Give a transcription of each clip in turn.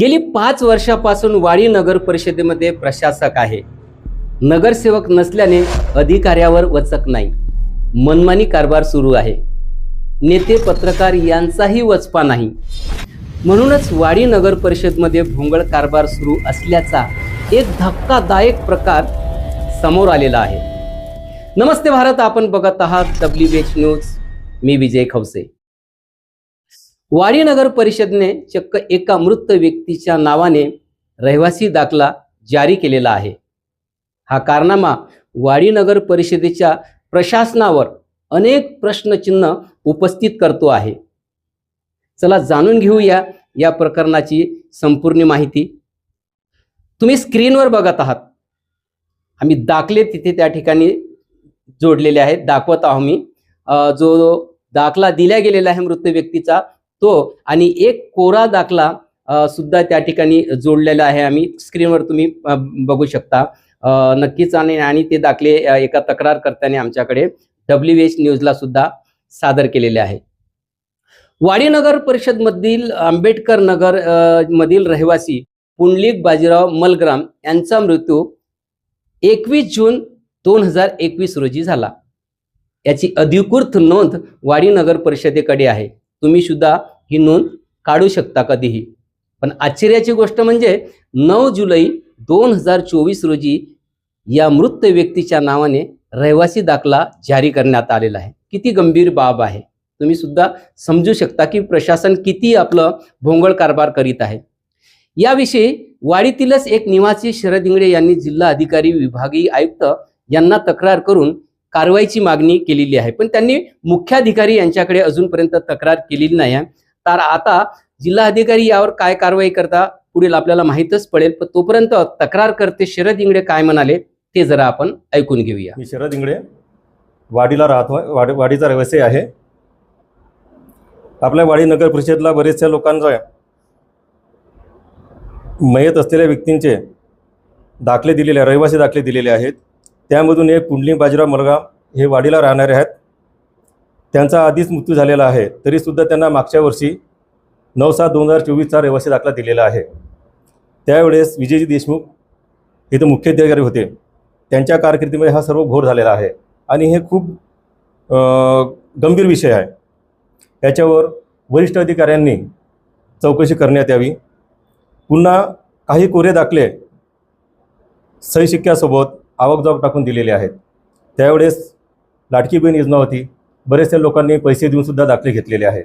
गेली पाच वर्षापासून वाडी नगर परिषदेमध्ये प्रशासक आहे. नगरसेवक नसल्याने अधिकाऱ्यावर वचक नाही. मनमानी कारभार सुरू आहे. नेते पत्रकार यांचाही वचपा नाही. म्हणूनच वाडी नगर परिषदमध्ये भोंगळ कारभार सुरू असल्याचा एक धक्कादायक प्रकार समोर आलेला आहे. नमस्ते भारत आपण बघत आहात डब्ल्यू एच न्यूज मी विजय खवसे. वाडी नगर परिषदने चक्क एका मृत व्यक्तीच्या नावाने रहिवासी दाखला जारी केलेला आहे. हा कारनामा वाडी नगर परिषदेच्या प्रशासनावर अनेक प्रश्नचिन्ह उपस्थित करतो आहे. चला जाणून घेऊया या प्रकरणाची संपूर्ण माहिती. तुम्ही स्क्रीनवर बघत आहात. आम्ही दाखले तिथे त्या ठिकाणी जोडलेले आहेत दाखवत आहो मी. जो दाखला दिला गेलेला आहे मृत व्यक्तीचा तो आणि एक कोरा दाखला सुद्धा त्या ठिकाणी जोडलेला आहे. आम्ही स्क्रीनवर तुम्ही बघू शकता. नक्कीच आणि आणि ते दाखले एका तक्रारकर्त्याने आमच्याकडे डब्ल्यू एच न्यूजला सुद्धा सादर केलेले आहे. वाडी नगर परिषद मधील आंबेडकर नगर मधील रहिवासी पुंडलिक बाजीराव मलग्राम यांचा मृत्यू एकवीस जून दोन हजार एकवीस रोजी झाला. याची अधिकृत नोंद वाडी नगर परिषदेकडे आहे. तुम्ही सुद्धा ही नोंद काढू शकता कधीही. पण आश्चर्याची गोष्ट म्हणजे नऊ जुलै दोन हजार चोवीस रोजी या मृत व्यक्तीच्या नावाने रहिवासी दाखला जारी करण्यात आलेला आहे. किती गंभीर बाब आहे. तुम्ही सुद्धा समजू शकता की प्रशासन किती आपलं भोंगळ कारभार करीत आहे. याविषयी वाडीतीलच एक निवासी शरद इंगडे यांनी जिल्हा अधिकारी विभागीय आयुक्त यांना तक्रार करून कारवाईची मागणी केलेली आहे. पण त्यांनी मुख्याधिकारी यांच्याकडे अजूनपर्यंत तक्रार केलेली नाही आहे. तर आता जिल्हा अधिकारी यावर काय कारवाई करता पुढील आपल्याला माहितच पडेल. पण तोपर्यंत तक्रार करते शरद इंगडे काय म्हणाले ते जरा आपण ऐकून घेऊया. मी शरद इंगडे वाडीला राहतो वाडी वाडीचा रहिवासी आहे. आपल्या वाडी नगर परिषदला बरेचशा लोकांचा मयत असलेल्या व्यक्तींचे दाखले दिलेले रहिवासी दाखले दिलेले आहेत. त्यामधून एक कुंडली बाजीराव मलगाव हे वाडीला राहणारे आहेत. त्यांचा आधीच मृत्यू झालेला आहे तरीसुद्धा त्यांना मागच्या वर्षी नऊ सात दोन हजार चोवीसचा रहिवासी दाखला दिलेला आहे. त्यावेळेस विजयजी देशमुख हे तर मुख्याधिकारी होते. त्यांच्या कारकिर्दीमध्ये हा सर्व घोर झालेला आहे आणि हे खूप गंभीर विषय आहे. याच्यावर वरिष्ठ अधिकाऱ्यांनी चौकशी करण्यात यावी. पुन्हा काही कोरे दाखले सही शिक्क्यासोबत आवकजावक टाकून दिलेले आहेत. त्यावेळेस लाटकी बहीण योजना होती. बरेचशा लोकांनी पैसे देऊनसुद्धा दाखले घेतलेले आहेत.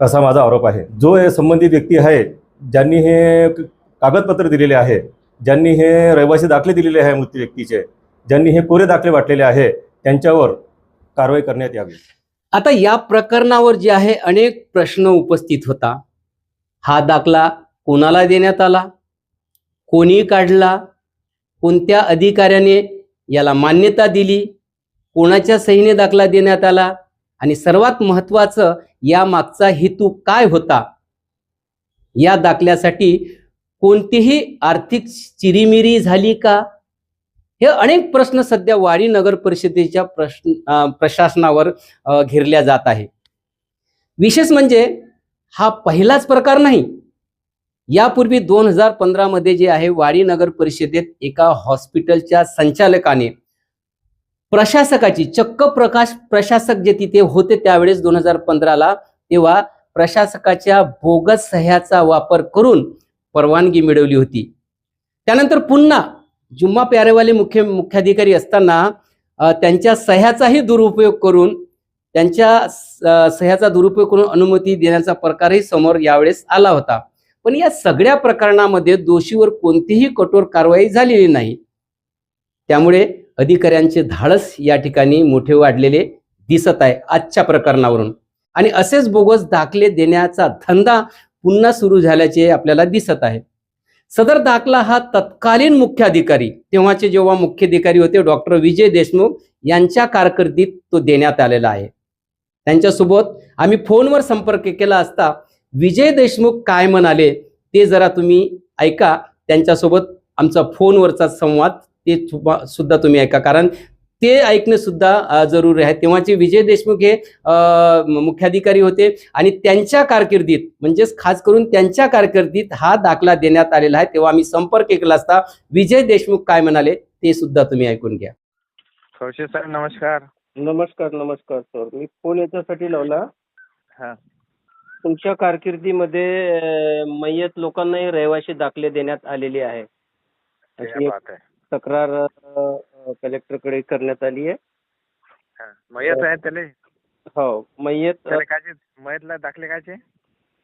असा माझा आरोप आहे. जो हे संबंधित व्यक्ती आहे ज्यांनी हे कागदपत्र दिलेले आहे ज्यांनी हे रहिवासी दाखले दिलेले आहे मृत्यू व्यक्तीचे ज्यांनी हे कोरे दाखले वाटलेले आहे त्यांच्यावर कारवाई करण्यात यावी. आता या प्रकरणावर जे आहे अनेक प्रश्न उपस्थित होता. हा दाखला कोणाला देण्यात आला? कोणी काढला? कोणत्या अधिकाऱ्याने याला मान्यता दिली? कोणाच्या सहीने दाखला देण्यात आला? आणि सर्वात महत्त्वाचं या मागचा हेतू काय होता? या दाखल्यासाठी कोणतीही आर्थिक चिरीमिरी झाली का? हे अनेक प्रश्न सध्या वाडी नगर परिषदेच्या प्रश्न प्रशासनावर घेरल्या जात आहे. विशेष म्हणजे हा पहिलाच प्रकार नाही. यापूर्वी दोन हजार पंधरामध्ये जे आहे वाडी नगर परिषदेत एका हॉस्पिटलच्या संचालकाने प्रशासकाची चक्क प्रकाश प्रशासक जे तिथे होते त्यावेळेस दोन हजार पंधराला तेव्हा प्रशासकाच्या बोगस सह्याचा वापर करून परवानगी मिळवली होती. त्यानंतर पुन्हा जुम्मा प्यारेवाले मुख्य मुख्याधिकारी असताना त्यांच्या सह्याचाही दुरुपयोग करून त्यांच्या सह्याचा दुरुपयोग करून अनुमती देण्याचा प्रकारही समोर यावेळेस आला होता. पण या सगळ्या प्रकरणामध्ये दोषीवर कोणतीही कठोर कारवाई झालेली नाही. त्यामुळे अधिकाऱ्यांचे धाडस या ठिकाणी मोठे वाढलेले दिसत आहे आजच्या प्रकरणावरून. आणि असेच बोगस दाखले देण्याचा धंदा पुन्हा सुरू झाल्याचे आपल्याला दिसत आहे. सदर दाखला हा तत्कालीन मुख्याधिकारी तेव्हाचे जेव्हा मुख्याधिकारी होते डॉक्टर विजय देशमुख यांच्या कारकिर्दीत तो देण्यात आलेला आहे. त्यांच्यासोबत आम्ही फोनवर संपर्क केला असता विजय देशमुख काय म्हणाले ते जरा तुम्ही ऐका. त्यांच्यासोबत आमचा फोनवरचा संवाद ते सुद्धा तुम्ही ऐका. कारण ते ऐकणं सुद्धा जरूरी आहे. तेव्हाचे विजय देशमुख हे मुख्याधिकारी होते आणि त्यांच्या कारकिर्दीत म्हणजेच खास करून त्यांच्या कारकिर्दीत हा दाखला देण्यात आलेला आहे. तेव्हा आम्ही संपर्क केला असता विजय देशमुख काय म्हणाले ते सुद्धा तुम्ही ऐकून घ्या. सर नमस्कार. नमस्कार नमस्कार सर. मी फोन याच्यासाठी लावला. हा. तुमच्या कारकिर्दीमध्ये मय्यत लोकांनाही रहिवाशी दाखले देण्यात आलेले आहे. तक्रार अं, कलेक्टरकडे करण्यात आली आहे. हा. मयत आहे त्याले? हो कायचे मयतला दाखले कायचे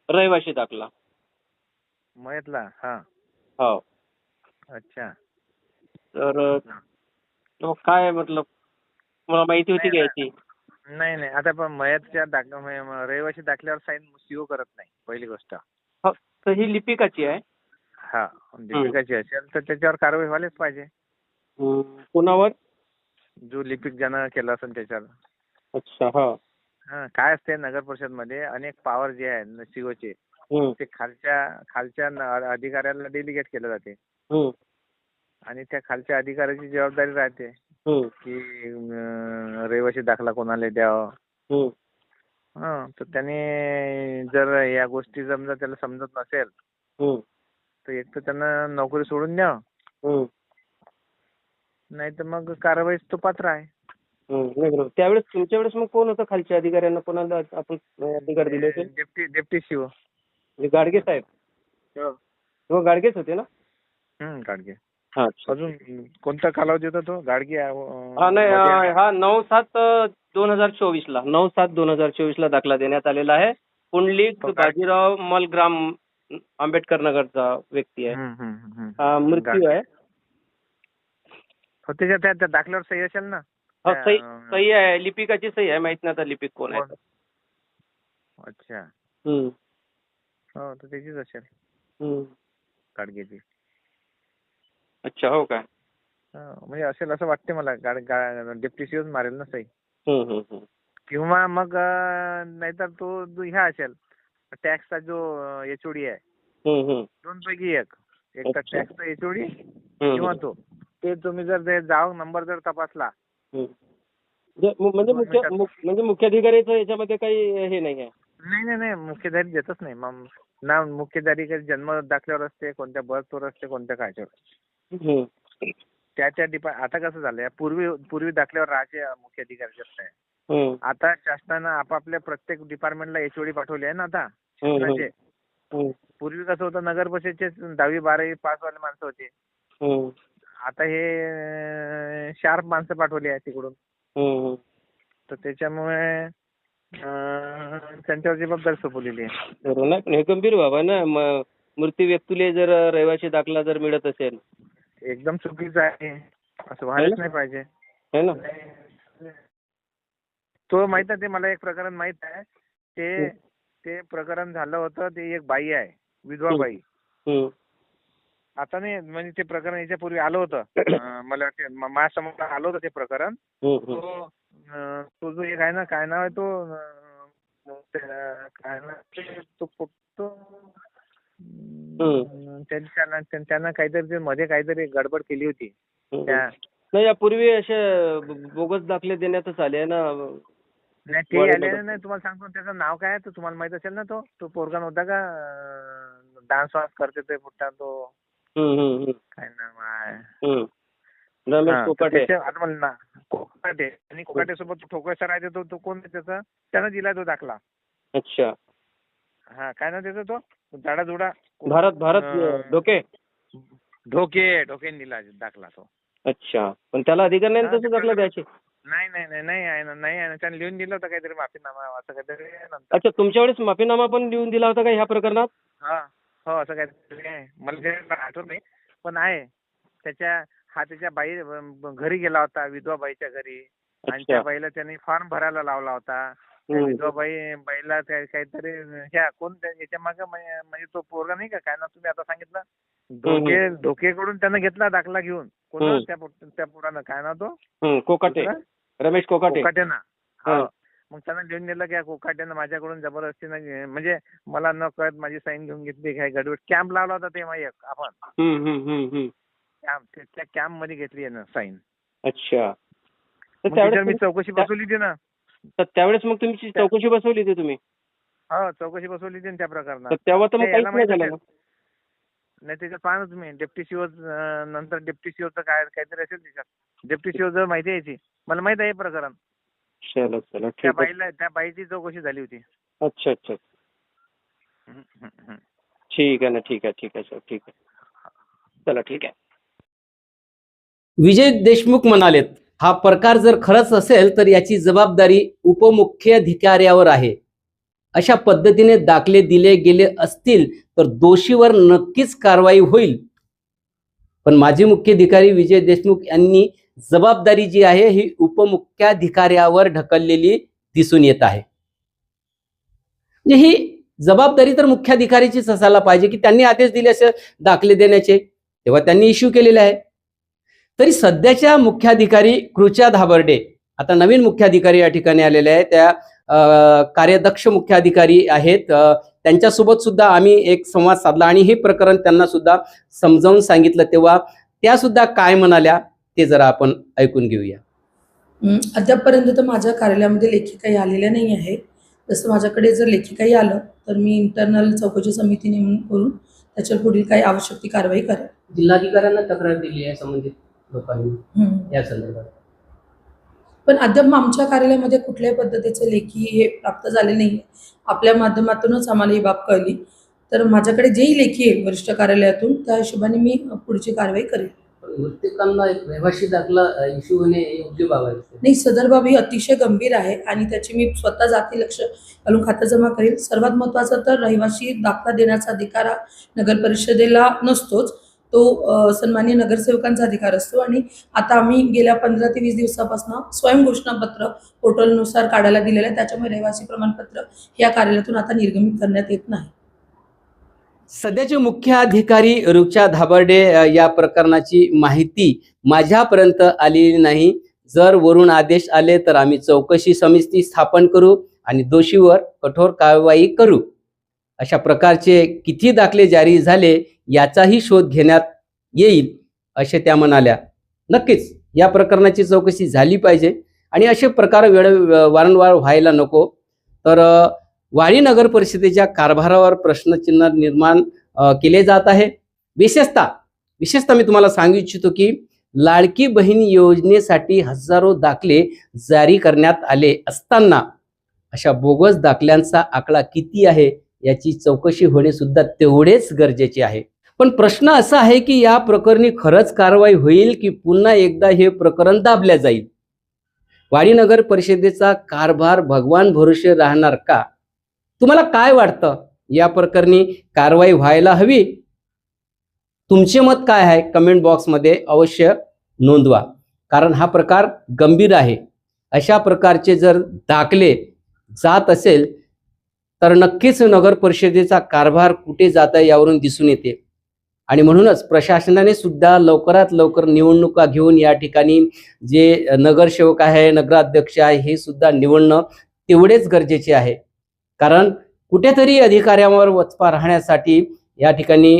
रहिवाशी दाखला. मयतला हा. हो. अच्छा. तर काय मतलब? मला माहिती होती घ्यायची नाही. नाही आता पण मयतच्या रहिवाशी दाखल्यावर साईन सीओ करत नाही पहिली गोष्ट. हो तर ही लिपिकाची आहे. हा लिपिकाची असेल तर त्याच्यावर कारवाई व्हायलाच पाहिजे कोणावर? जो लिपिक ज्यानं केलं असेल त्याच्यावर. अच्छा हा. काय असते नगर परिषदमध्ये अनेक पॉवर जे आहे सीओचे ते खालच्या खालच्या अधिकाऱ्याला डेलिगेट केलं जाते. हं, आणि त्या खालच्या अधिकाऱ्याची जबाबदारी राहते. हं, की रहिवासी दाखला कोणाला द्यावा. तर त्याने जर या गोष्टी समजा त्याला समजत नसेल तर एक तर त्यांना नोकरी सोडून द्या. हं, नाही तर मग कारवाईस तो पात्र आहे. हं. नाही बरोबर. त्यावेळेस तुमच्या वेळेस मग कोण होतं खालच्या अधिकाऱ्यांना? कोणाला आपण अधिकार दिले होते? डेप्टी डेप्टी शिव. म्हणजे गाडगे साहेब? हो. गाडगेच होते ना? हं, गाडगे. हा. अजून कोणता कालावधी होता तो? गाडगे हा नाही हा नऊ सात दोन हजार चोवीस ला नऊ सात दोन हजार चोवीस ला दाखला देण्यात आलेला आहे. पुंडलिक बाजीराव मलग्राम आंबेडकर नगरचा व्यक्ती आहे. हं, हं, हं, हं. हा मृत्यू. आहे. हो त्याच्या त्या त्या दाखल्यावर सही असेल ना? हा, सही सही आहे. लिपिकाची सही आहे. माहीत नाही आता लिपिक कोण आहे. कोण? अच्छा. हो तर त्याचीच असेल. गाडगेची. अच्छा हो काय हं, म्हणजे असेल असं वाटते मला. डेप्टी शिवच मारेल ना सही. किंवा मग नाहीतर तो ह्या असेल. टॅक्सचा जो एचओडी आहे. दोन पैकी एक. एक तर. टॅक्सचा एचओडी किंवा तो. ते तुम्ही जर ते जाऊ नंबर जर तपासला. म्हणजे मुख्य म्हणजे मुख्याधिकारीचं याच्यामध्ये काही हे नाही आहे? नाही नाही नाही. मुख्यधारी देतच नाही. मग ना मुख्यधारी काही जन्म दाखल्यावर असते कोणत्या बर्थवर असते कोणत्या कायच्यावर. हम्म. त्या त्या डिपा आता कसं झालंय? पूर्वी पूर्वी दाखल्यावर राहायचे मुख्याधिकारी जास्त आहे आता शासनानं आपापल्या प्रत्येक डिपार्टमेंटला एचओडी पाठवली आहे ना आता? हम्म, शासनाचे हम्म, पूर्वी कसं होतं नगर परिषदचे दहावी बारावी पास वाले माणसं होते. आता हे शार्प माणसं पाठवली आहे तिकडून. तर त्याच्यामुळे त्यांच्यावर जबाबदारी सोपवलेली आहे. बरोबर नाही पण हे गंभीर बाब आहे ना. म- मृत्यू व्यक्तीले जर रहिवाशी दाखला जर मिळत असेल. एकदम चुकीचं आहे. असं व्हायलाच नाही पाहिजे. है ना? तो माहीत आहे ते मला एक प्रकरण माहीत आहे. ते ते प्रकरण झालं होतं ते एक बाई आहे विधवा. बाई. आता नाही म्हणजे ते प्रकरण याच्यापूर्वी आलं होतं. अं, मला वाटते म- माझ्यासमोर आलं होतं ते प्रकरण. तो अं, तो जो एक आहे ना काय नाव आहे तो? अं, त्या- काय नाव आहे ते, तो पो- तो अं, त्यांच्यानं त्यां- त्यानं काहीतरी ते मध्ये काहीतरी गडबड केली होती. त्या नाही यापूर्वी असे बोगस दाखले देण्यातच आले आहे ना. नाही ते वाढत आले होतं. नाही तुम्हाला सांगतो त्याचं नाव काय आहे तो तुम्हाला माहीत असेल ना तो तो पोरगा नव्हता का डान्स वान्स करते ते मोठा तो काय नाव आहे? तर कोकाटे. आणि कोकाटे सोबत ठोकळे सर आहे तो तो कोण आहे त्याचा? त्यानं दिला तो दाखला. अच्छा. हा काय ना त्याचा तो? जाडा जुडा भारत भारत डोके ढोके? ढोकेन दिला दाखला तो. अच्छा. पण त्याला अधिकार नाही तसं दाखला द्यायचे? नाही नाही नाही नाही आहे ना नाही आहे ना. त्याने लिहून दिलं होतं काहीतरी माफीनामा असं काहीतरी आहे नंतर. अच्छा तुमच्या वेळेस माफीनामा पण लिहून दिला होता का ह्या प्रकरणात? हा हो असं काहीतरी आहे. मला ते आठवत नाही. पण आहे. त्याच्या हा त्याच्या बाई घरी गेला होता विधवा बाईच्या घरी. आणि त्या अच्छा बाईला त्यांनी फॉर्म भरायला लावला होता. बाई बाईला काहीतरी ह्या कोण याच्या मागे म्हणजे तो पोरगा नाही का? काय ना तुम्ही आता सांगितलं? धोके धोकेकडून त्यानं घेतला दाखला घेऊन. कोण. त्या पोरानं? काय ना तो? कोकाटे? रमेश कोकाटे. हो. मग त्यानं लिहून दिलं की कोकाट्यानं माझ्याकडून जबरदस्तीनं म्हणजे मला न कळत माझी साईन घेऊन घेतली काय गडबड. कॅम्प लावला होता तेव्हा एक आपण. कॅम्प त्या कॅम्पमध्ये घेतली आहे ना साईन. अच्छा. मी चौकशी बसवली होती ना. तर त्यावेळेस मग तुमची चौकशी बसवली होती तुम्ही? हो चौकशी बसवली होती ना त्या प्रकरणात. तर तेव्हा तर मग नाही, काहीच नाही झालं असेल. नाही त्याच्यात पाहा ना तुम्ही डेप्टी सीओ नंतर डेप्टी सीओचं काय काहीतरी असेल त्याच्यात डेप्टी सीओ जर माहिती आहे याची मला माहीत आहे हे प्रकरण. चलो चलो. त्या ठीक आहे. बाईला त्या बाईची चौकशी झाली होती. अच्छा अच्छा. हम्म, हम्म, हम्म. ठीक आहे ना ठीक आहे ठीक आहे सर. ठीक आहे. चला ठीक आहे. विजय देशमुख म्हणालेत हा प्रकार जर खरंच असेल तर याची जबाबदारी उपमुख्याधिकाऱ्यावर आहे. अशा पद्धतीने दाखले दिले गेले असतील तर दोषीवर नक्कीच कारवाई होईल. पण माजी मुख्याधिकारी विजय देशमुख यांनी जबाबदारी जी आहे ही उपमुख्याधिकाऱ्यावर ढकललेली दिसून येत आहे. म्हणजे ही जबाबदारी तर मुख्याधिकारीचीच असायला पाहिजे की त्यांनी आदेश दिले असे दाखले देण्याचे. तेव्हा त्यांनी इश्यू केलेले आहे. तरी सध्याच्या मुख्याधिकारी कृचा धाबर्डे आता नवीन मुख्याधिकारी या ठिकाणी आलेले आहेत त्या कार्यदक्ष मुख्याधिकारी आहेत. त्यांच्यासोबत सुद्धा आम्ही एक संवाद साधला आणि हे प्रकरण त्यांना सुद्धा समजावून सांगितलं. तेव्हा त्या सुद्धा काय म्हणाल्या ते जरा आपण ऐकून घेऊया. अद्यापपर्यंत तर माझ्या कार्यालयामध्ये लेखी काही आलेल्या नाही आहे जसं माझ्याकडे जर लेखी काही आलं तर मी इंटरनल चौकशी समिती नेमून करून त्याच्यावर पुढील काही आवश्यक ती कारवाई करेल जिल्हाधिकाऱ्यांना तक्रार दिली आहे संबंधित. लोकांनी. या संदर्भात. पण अद्याप आमच्या कार्यालयामध्ये कुठल्याही पद्धतीचे लेखी हे प्राप्त झाले नाही. आपल्या माध्यमातूनच आम्हाला ही बाब कळली. तर माझ्याकडे जेही लेखी आहे वरिष्ठ कार्यालयातून त्या हिशोबाने मी पुढची कारवाई करेल प्रत्येकांना एक रहिवाशी दाखला इश्यू होणे योग्य बाब आहे. नाही सदर बाब ही अतिशय गंभीर आहे आणि त्याची मी स्वतः जाती लक्ष घालून खातं जमा करेल सर्वात महत्त्वाचं तर रहिवाशी दाखला देण्याचा अधिकार हा नगर परिषदेला नसतोच. तो सन्मान्य नगरसेवकांचा अधिकार असतो आणि आता आम्ही गेल्या पंधरा ते वीस दिवसापासून स्वयंघोषणापत्र पोर्टलनुसार काढायला दिलेलं आहे. त्याच्यामुळे रहिवासी प्रमाणपत्र या कार्यालयातून आता निर्गमित करण्यात येत नाही. सध्याचे मुख्य अधिकारी रुचा धाबर्डे या प्रकरणाची माहिती माझ्यापर्यंत आलेली नाही. जर वरून आदेश आले तर आम्ही चौकशी समिती स्थापन करू आणि दोषीवर कठोर कारवाई करू. अशा प्रकारचे किती दाखले जारी झाले याचाही शोध घेण्यात येईल असे त्या म्हणाल्या. नक्कीच या प्रकरणाची चौकशी झाली पाहिजे. आणि असे प्रकार वेळ वारंवार व्हायला नको. तर अ, नगर परिषदेच्या कारभारावर प्रश्नचिन्ह निर्माण केले जात आहे. विशेषतः विशेषतः मी तुम्हाला सांगू इच्छितो की लाडकी बहीण योजनेसाठी हजारो दाखले जारी करण्यात आले असताना अशा बोगस दाखल्यांचा आकडा किती आहे याची चौकशी होणे सुद्धा तेवढेच गरजेचे आहे. पण प्रश्न असा आहे की या प्रकरणी खरंच कारवाई होईल की पुन्हा एकदा हे प्रकरण दाबल्या जाईल? वाडी नगर परिषदेचा कारभार भगवान भरोसे राहणार का? तुम्हाला काय वाटतं? या प्रकरणी कारवाई व्हायला हवी? तुमचे मत काय आहे? कमेंट बॉक्समध्ये अवश्य नोंदवा. कारण हा प्रकार गंभीर आहे. अशा प्रकारचे जर दाखले जात असेल तर नक्कीच नगर परिषदेचा कारभार कुठे जात आहे यावरून दिसून येते. आणि म्हणूनच प्रशासनाने सुद्धा लवकरात लवकर निवडणुका घेऊन या ठिकाणी जे नगरसेवक आहे नगराध्यक्ष आहे हे सुद्धा निवडणं तेवढेच गरजेचे आहे. कारण कुठेतरी अधिकाऱ्यांवर वचपा राहण्यासाठी या ठिकाणी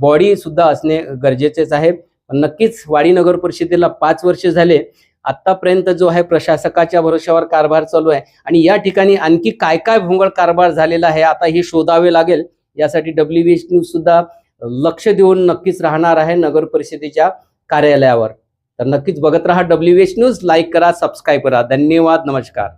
बॉडी सुद्धा असणे गरजेचेच आहे. नक्कीच वाडी नगर परिषदेला पाच वर्ष झाले. आतापर्यंत जो आहे प्रशासकाच्या भरोश्यावर कारभार चालू आहे. आणि या ठिकाणी आणखी काय काय भोंगळ कारभार झालेला आहे आता हे शोधावे लागेल. यासाठी डब्ल्यू बी एच न्यूज सुद्धा लक्ष देऊन नक्कीच राहणार आहे नगर परिषदेच्या कार्यालयावर. तर नक्कीच बघत राहा डब्ल्यू एच न्यूज लाईक करा सबस्क्राईब करा. धन्यवाद नमस्कार.